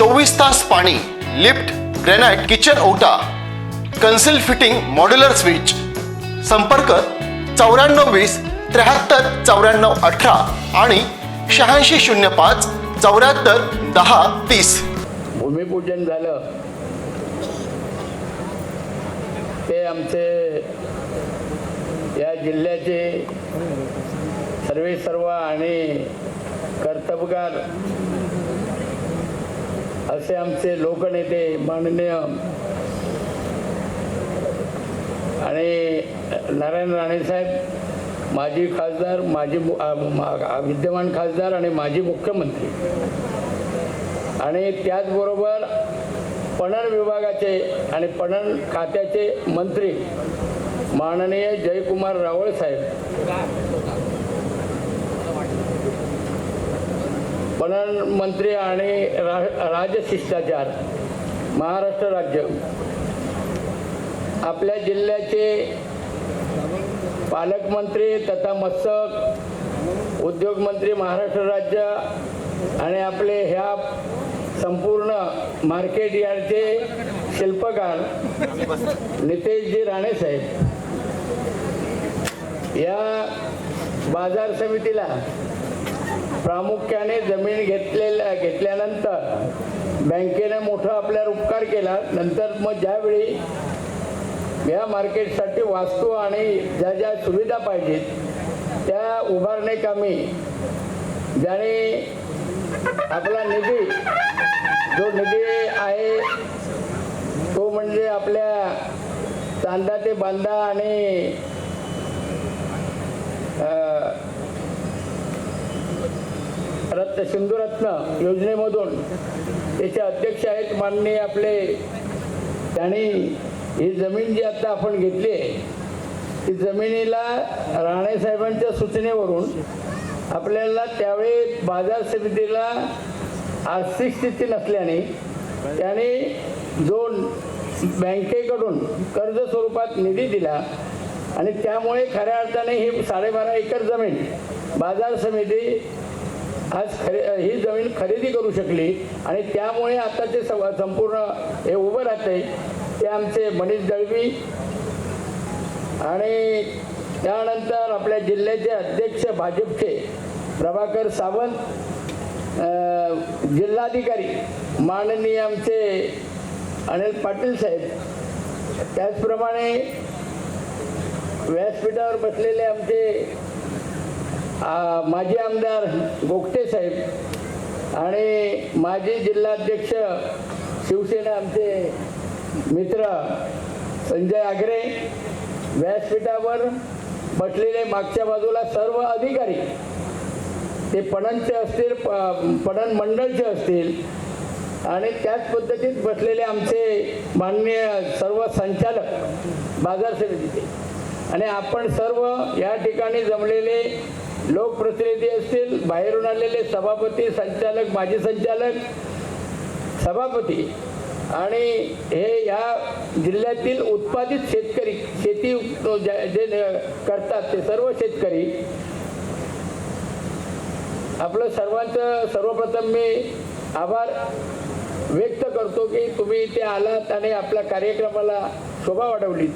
चोवीस तास पाणी लिफ्ट ग्रेनाइट किचन ओटा कन्सिल फिटिंग मॉड्युलर स्विच. संपर्क चौऱ्याण्णव वीस त्र्याहत्तर चौऱ्याण्णव अठरा आणि शहाऐंशी शून्य पाच चौऱ्याहत्तर दहा तीस. भूमिपूजन झालं. ते आमचे या जिल्ह्याचे सर्वे सर्व आणि कर्तबगार असे आमचे लोकनेते माननीय आणि नारायण राणेसाहेब माजी खासदार माजी विद्यमान खासदार आणि माजी मुख्यमंत्री. आणि त्याचबरोबर पणन विभागाचे आणि पणन खात्याचे मंत्री माननीय जयकुमार रावळ साहेब. पणन मंत्री आणि रा राजशिष्टाचार महाराष्ट्र राज्य. आपल्या जिल्ह्याचे पालकमंत्री तथा मत्स्य उद्योगमंत्री महाराष्ट्र राज्य आणि आपले ह्या संपूर्ण मार्केट यार्डचे शिल्पकार नितेशजी राणे साहेब. या बाजार समितीला प्रामुख्याने जमीन घेतलेल्या घेतल्यानंतर बँकेने मोठा आपल्यावर उपकार केला. नंतर मग ज्यावेळी या मार्केटसाठी वास्तू आणि ज्या ज्या सुविधा पाहिजेत त्या उभारणे कामी ज्याने आपला निधी जो निधी आहे तो म्हणजे आपल्या चांदा ते बांदा आणि रत्न सिंधुरत्न योजनेमधून त्याचे अध्यक्ष आहेत माननीय आपले त्यांनी ही जमीन जी आता आपण घेतली आहे ती जमिनीला राणेसाहेबांच्या सूचनेवरून आपल्याला त्यावेळी बाजार समितीला आर्थिक स्थिती नसल्याने त्याने जो बँकेकडून कर्ज स्वरूपात निधी दिला आणि त्यामुळे खऱ्या अर्थाने ही साडेबारा एकर जमीन बाजार समिती आज खरे ही जमीन खरेदी करू शकली आणि त्यामुळे आता ते संपूर्ण हे उभं राहते ते आमचे मनीष दळवी आणि त्यानंतर आपल्या जिल्ह्याचे अध्यक्ष भाजपचे प्रभाकर सावंत जिल्हाधिकारी माननीय आमचे अनिल पाटील साहेब. त्याचप्रमाणे व्यासपीठावर बसलेले आमचे माजी आमदार गोगटे साहेब आणि माजी जिल्हाध्यक्ष शिवसेना आमचे मित्र संजय आगरे व्यासपीठावर बसलेले मागच्या बाजूला सर्व अधिकारी ते पणनचे असतील प- पणन मंडळचे असतील आणि त्याच पद्धतीत बसलेले आमचे माननीय सर्व संचालक बाजार समितीचे. आणि आपण सर्व या ठिकाणी जमलेले लोकप्रतिनिधी असतील बाहेरून आलेले सभापती संचालक माजी संचालक सभापती. आणि हे या जिल्ह्यातील उत्पादित शेतकरी शेती ज्या- जे करतात ते सर्व शेतकरी. आपलं सर्वांचं सर्वप्रथम मी आभार व्यक्त करतो की तुम्ही इथे आलात आणि आपल्या कार्यक्रमाला शोभा वाढवली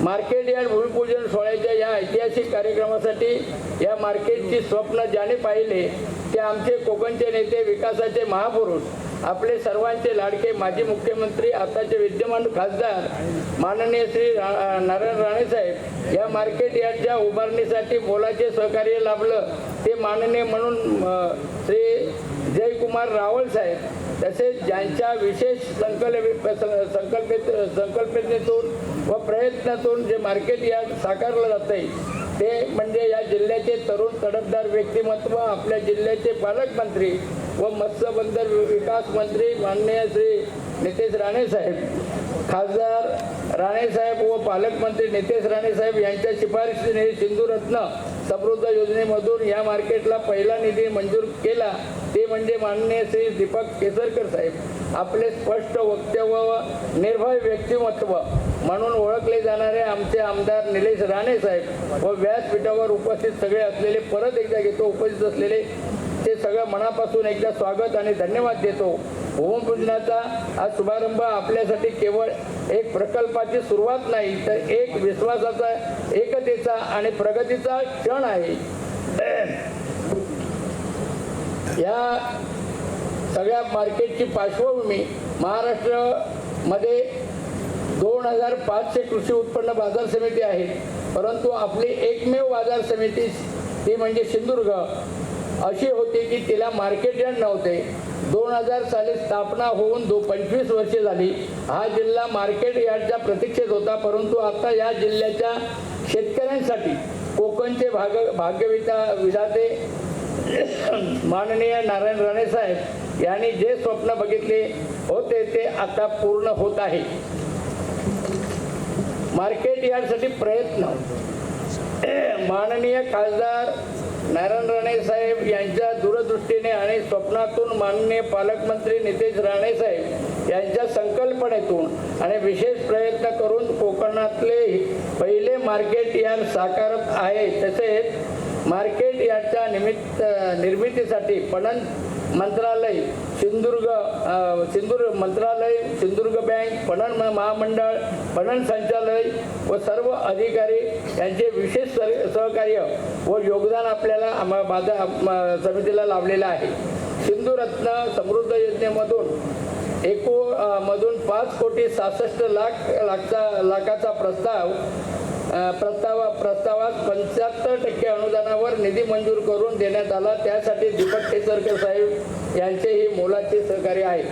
मार्केट यार्ड भूमिपूजन सोहळ्याच्या या ऐतिहासिक कार्यक्रमासाठी या मार्केटची स्वप्न ज्याने पाहिले ते आमचे कोकणचे नेते विकासाचे महापुरुष आपले सर्वांचे लाडके माजी मुख्यमंत्री आताचे विद्यमान खासदार माननीय श्री रा नारायण राणेसाहेब या मार्केट यार्डच्या उभारणीसाठी बोलाचे सहकार्य लाभलं ते माननीय म्हणून श्री जयकुमार रावळ साहेब तसेच ज्यांच्या विशेष संकल्प संकल्पित संकल्पनेतून व प्रयत्नातून जे मार्केट या साकारलं जातंय ते म्हणजे या जिल्ह्याचे तरुण तडफदार व्यक्तिमत्व आपल्या जिल्ह्याचे पालकमंत्री व मत्स्य बंदर विकास मंत्री माननीय श्री नितेश राणे साहेब खासदार राणे साहेब व पालकमंत्री नितेश राणेसाहेब यांच्या शिफारशीने सिंधुरत्न समृद्ध योजनेमधून या मार्केटला पहिला निधी मंजूर केला. ते म्हणजे माननीय श्री दीपक केसरकर साहेब. आपले स्पष्ट वक्तव्य व निर्भय व्यक्तिमत्व म्हणून ओळखले जाणारे आमचे आमदार निलेश राणे साहेब व व्यासपीठावर उपस्थित सगळे असलेले परत एकदा घेतो उपस्थित असलेले ते सगळं मनापासून एकदा स्वागत आणि धन्यवाद देतो. भूमिपूजनाचा हा शुभारंभ आपल्यासाठी केवळ एक प्रकल्पाची सुरुवात नाही तर एक विश्वासाचा एकतेचा आणि प्रगतीचा क्षण आहे. या सगळ्या मार्केटची पार्श्वभूमी महाराष्ट्रामध्ये दोन हजार पाचशे कृषी उत्पन्न बाजार समिती आहे. परंतु आपली एकमेव बाजार समिती ती म्हणजे सिंधुदुर्ग. अशी होती की तिला मार्केट यार्ड नव्हते. दोन हजार साली स्थापना होऊन दो पंचवीस वर्षे झाली. हा जिल्हा मार्केट यार्डच्या प्रतीक्षेत होता. परंतु आता या जिल्ह्याच्या शेतकऱ्यांसाठी कोकणचे भाग भाग्यविता विधाते माननीय नारायण राणे साहेब यांनी जे स्वप्न बघितले होते ते आता पूर्ण होत आहे. मार्केट यार्डसाठी प्रयत्न. माननीय खासदार नारायण राणे साहेब यांच्या दूरदृष्टीने आणि स्वप्नातून माननीय पालकमंत्री नितेश राणे साहेब यांच्या संकल्पनेतून आणि विशेष प्रयत्न करून कोकणातले पहिले मार्केट यार्ड साकारत आहे. तसेच मार्केट यार्डच्या निमित्त निर्मितीसाठी पणन मंत्रालय सिंधुदुर्ग सिंधुदुर्ग मंत्रालय सिंधुदुर्ग बँक पणन म- महामंडळ पणन संचालय व सर्व अधिकारी यांचे विशेष सर- सहकार्य व योगदान आपल्याला आम्हा बाजार समितीला लाभलेलं आहे. सिंधुरत्न समृद्ध योजनेमधून एकू मधून पाच कोटी सहासष्ट लाख लाखचा लाखाचा प्रस्ताव प्रस्तावा प्रस्तावात पंच्याहत्तर टक्के अनुदानावर निधी मंजूर करून देण्यात आला. त्यासाठी दीपक केसरकर साहेब यांचेही मोलाचे सहकार्य आहे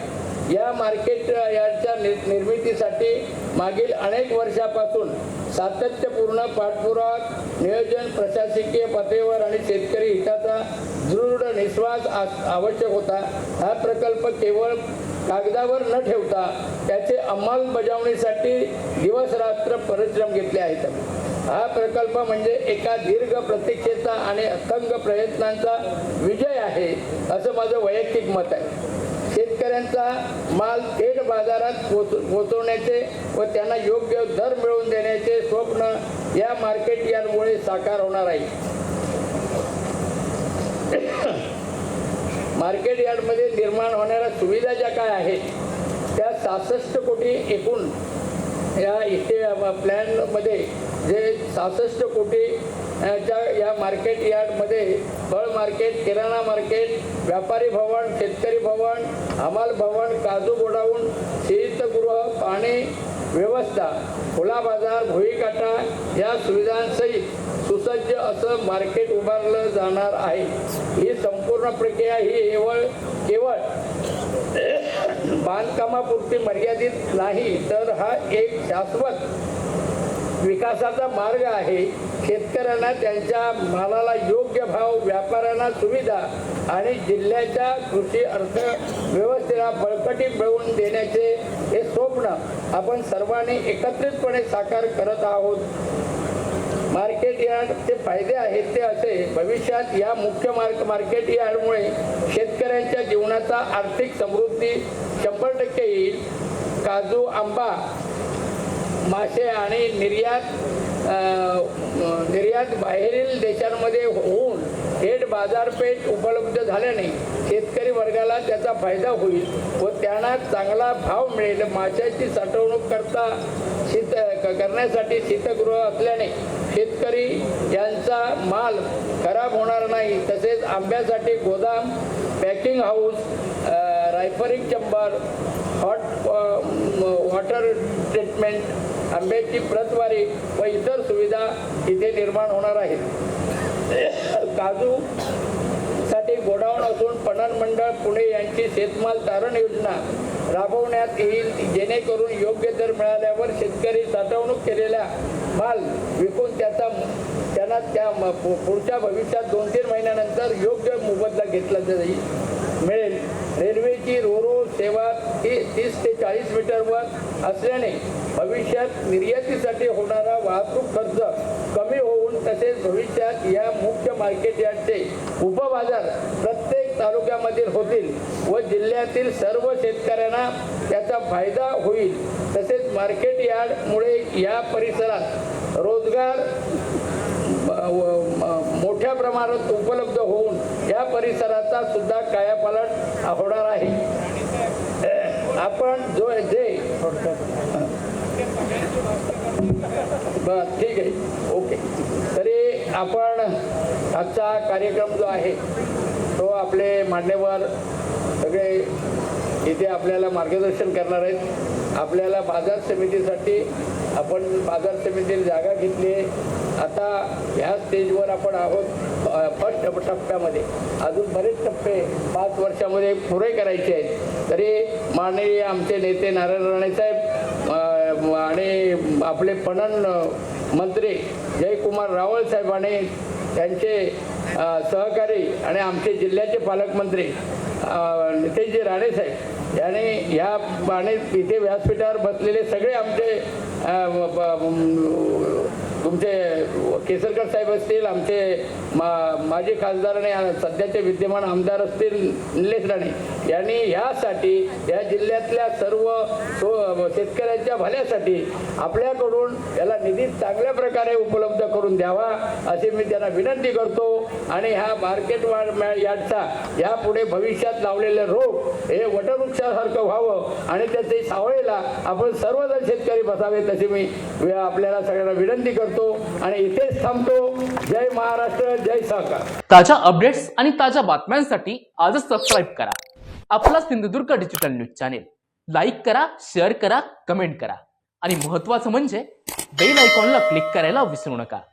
या मार्केट याच्या नि- निर्मितीसाठी मागील अनेक वर्षापासून सातत्यपूर्ण पाठपुरावा नियोजन प्रशासकीय पातळीवर आणि शेतकरी हिताचा दृढ निश्वास आवश्यक होता. हा प्रकल्प केवळ कागदावर न ठेवता त्याचे अंमलबजावणीसाठी दिवस रात्र परिश्रम घेतले आहेत हा प्रकल्प म्हणजे एका दीर्घ प्रतीक्षेचा आणि अथंग प्रयत्नांचा विजय आहे असं माझं वैयक्तिक मत आहे. शेतकऱ्यांचा माल थेट बाजारात पोच पोचवण्याचे व त्यांना योग्य दर मिळवून देण्याचे स्वप्न या मार्केट यामुळे साकार होणार आहे. मार्केट यार्डमध्ये निर्माण होणाऱ्या सुविधा ज्या काय आहेत त्या सहासष्ट कोटी एकूण या इथे प्लॅनमध्ये जे सहासष्ट कोटी च्या या मार्केट यार्डमध्ये फळ मार्केट किराणा मार्केट व्यापारी भवन शेतकरी भवन हमाल भवन काजू गोडाऊन शीतगृह पाणी व्यवस्था खुला बाजार भुईकाटा या सुविधांसहित सुसज्ज असं मार्केट उभारलं जाणार आहे. ही संपूर्ण प्रक्रिया ही केवळ केवळ बांधकामापुरती मर्यादित नाही तर हा एक शाश्वत विकासाचा मार्ग आहे. शेतकऱ्यांना त्यांच्या मालाला योग्य भाव व्यापाऱ्यांना सुविधा आणि जिल्ह्याच्या कृषी अर्थव्यवस्थेला बळकटी मिळवून देण्याचे हे स्वप्न आपण सर्वांनी एकत्रितपणे साकार करत आहोत. मार्केट यार्डचे फायदे आहेत ते असे भविष्यात या मुख्य मार्क मार्केट यार्डमुळे शेतकऱ्यांच्या जीवनाचा आर्थिक समृद्धी शंभर टक्के येईल. काजू आंबा मासे आणि निर्यात निर्यात बाहेरील देशांमध्ये होऊन थेट बाजारपेठ उपलब्ध झाल्याने शेतकरी वर्गाला त्याचा फायदा होईल व त्यांना चांगला भाव मिळेल. माशाची साठवणूक करता शीत क- करण्यासाठी शीतगृह असल्याने शेतकरी यांचा माल खराब होणार नाही तसेच आंब्यासाठी गोदाम packing house ripening chamber hot water treatment आंब्याची प्रतवारी व इतर सुविधा इथे निर्माण होणार आहेत. काजू साठी गोडाऊन असून पणन मंडळ पुणे यांची शेतमाल तारण योजना राबवण्यात येईल जेणेकरून योग्य दर मिळाल्यावर शेतकरी साठवणूक केलेला माल विकून त्याचा त्यांना त्या पु- पुढच्या भविष्यात दोन तीन महिन्यानंतर योग्य मोबदला घेतला जाईल मिळेल. रेल्वेची रोरो सेवा ही तीस ते चाळीस मीटरवर असल्याने भविष्यात निर्यातीसाठी होणारा वाहतूक खर्च कमी होऊन तसेच भविष्यात या मुख्य मार्केट यार्डचे उपबाजार प्रत्येक तालुक्यामधील होतील व जिल्ह्यातील सर्व शेतकऱ्यांना त्याचा फायदा होईल. तसेच मार्केट यार्डमुळे या परिसरात रोजगार मोठ्या प्रमाणात उपलब्ध होऊन या परिसराचा सुद्धा कायापालट होणार आहे. आपण जो जे बरं ठीक आहे. ओके. तरी आपण आजचा कार्यक्रम जो आहे तो आपले मान्यवर सगळे इथे आपल्याला मार्गदर्शन करणार आहेत. आपल्याला बाजार समितीसाठी आपण बाजार समितीने जागा घेतली आहे. आता ह्या स्टेजवर आपण आहोत फर्स्ट टप्प्यामध्ये. अजून बरेच टप्पे पाच वर्षामध्ये पुरे करायचे आहेत. तरी माननीय आमचे नेते नारायण राणेसाहेब आणि आपले पणन मंत्री जयकुमार रावळ साहेब आणि त्यांचे सहकारी आणि आमचे जिल्ह्याचे पालकमंत्री नितेशजी राणेसाहेब यांनी ह्या आणि इथे व्यासपीठावर बसलेले सगळे आमचे ah, तुमचे केसरकर साहेब असतील आमचे मा माजी खासदार आणि सध्याचे विद्यमान आमदार असतील निलेश राणे यांनी ह्यासाठी या जिल्ह्यातल्या सर्व सो- शेतकऱ्यांच्या भल्यासाठी आपल्याकडून याला निधी चांगल्या प्रकारे उपलब्ध करून द्यावा अशी मी त्यांना विनंती करतो. आणि ह्या मार्केट वाढ यार्डचा पुढे भविष्यात लावलेले रोग हे वटवृक्षासारखं व्हावं आणि त्याचे सावळेला आपण सर्वजण शेतकरी बसावेत अशी मी आपल्याला सगळ्यांना विनंती करतो. आणि इथेच थांबतो. जय महाराष्ट्र जय सहकार ताज्या अपडेट्स आणि ताज्या बातम्यांसाठी आजच सबस्क्राईब करा. आपला Sindhudurg digital news channel like करा शेअर करा कमेंट करा. आणि महत्वाचं म्हणजे बेल आयकॉनला क्लिक करायला विसरू नका.